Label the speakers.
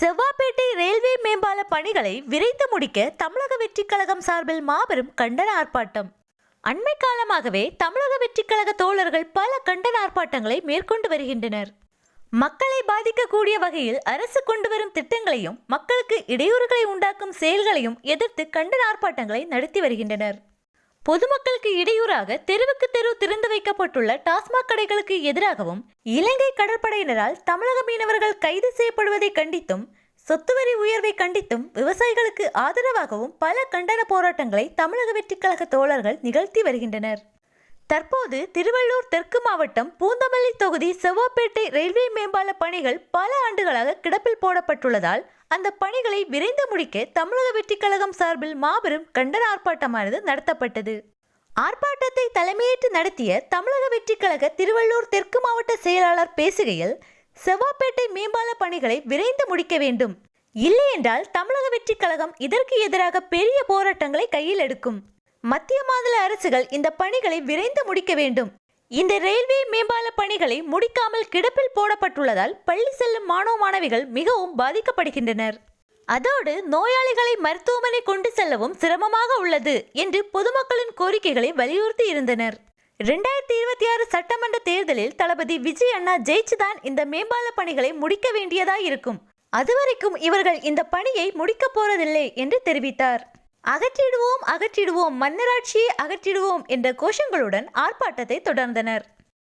Speaker 1: Sevvapettai railway மேம்பால பணிகளை விரைந்து முடிக்க தமிழக வெற்றிக் கழகம் சார்பில் மாபெரும் கண்டன ஆர்ப்பாட்டம். அண்மை காலமாகவே தமிழக வெற்றிக் கழக தோழர்கள் பல கண்டன ஆர்ப்பாட்டங்களை மேற்கொண்டு வருகின்றனர். மக்களை பாதிக்கக்கூடிய வகையில் அரசு கொண்டு வரும் திட்டங்களையும் மக்களுக்கு இடையூறுகளை உண்டாக்கும் செயல்களையும் எதிர்த்து கண்டன ஆர்ப்பாட்டங்களை நடத்தி வருகின்றனர். பொதுமக்களுக்கு இடையூறாக தெருவுக்கு தெரு திறந்து வைக்கப்பட்டுள்ள டாஸ்மாக் கடைகளுக்கு எதிராகவும் இலங்கை கடற்படையினரால் தமிழக மீனவர்கள் கைது செய்யப்படுவதை கண்டித்தும் சொத்து வரி உயர்வை கண்டித்தும் விவசாயிகளுக்கு ஆதரவாகவும் பல கண்டன போராட்டங்களை தமிழக வெற்றிக்கழக தோழர்கள் நிகழ்த்தி வருகின்றனர். தற்போது திருவள்ளூர் தெற்கு மாவட்டம் பூந்தமல்லி தொகுதி செவ்வாப்பேட்டை ரயில்வே மேம்பால பணிகள் பல ஆண்டுகளாக கிடப்பில் போடப்பட்டுள்ளதால் அந்த பணிகளை விரைந்து முடிக்க தமிழக வெற்றிக் கழகம் சார்பில் மாபெரும் கண்டன ஆர்ப்பாட்டமானது நடத்தப்பட்டது. ஆர்ப்பாட்டத்தை தலைமையேற்று நடத்திய தமிழக வெற்றிக் கழக திருவள்ளூர் தெற்கு மாவட்ட செயலாளர் பேசுகையில் செவ்வாப்பேட்டை மேம்பால பணிகளை விரைந்து முடிக்க வேண்டும். இல்லையென்றால் தமிழக வெற்றிக் கழகம் இதற்கு எதிராக பெரிய போராட்டங்களை கையில் எடுக்கும். மத்திய மாநில அரசுகள் இந்த பணிகளை விரைந்து முடிக்க வேண்டும். இந்த ரயில்வே மேம்பால பணிகளை முடிக்காமல் கிடப்பில் போடப்பட்டுள்ளதால் பள்ளி செல்லும் மாணவ மாணவிகள் மிகவும் பாதிக்கப்படுகின்றனர். அதோடு நோயாளிகளை மருத்துவமனை கொண்டு செல்லவும் சிரமமாக உள்ளது என்று பொதுமக்களின் கோரிக்கைகளை வலியுறுத்தி இருந்தனர். ரெண்டாயிரத்தி இருபத்தி ஆறு சட்டமன்ற தேர்தலில் தளபதி விஜய் அண்ணா ஜெயிச்சுதான் இந்த மேம்பால பணிகளை முடிக்க வேண்டியதாய் இருக்கும் அதுவரைக்கும் இவர்கள் இந்த பணியை முடிக்கப் போறதில்லை என்று தெரிவித்தார். அகற்றிடுவோம் அகற்றிடுவோம் மன்னராட்சியை அகற்றிடுவோம் என்ற கோஷங்களுடன் ஆர்ப்பாட்டத்தை தொடர்ந்தனர்.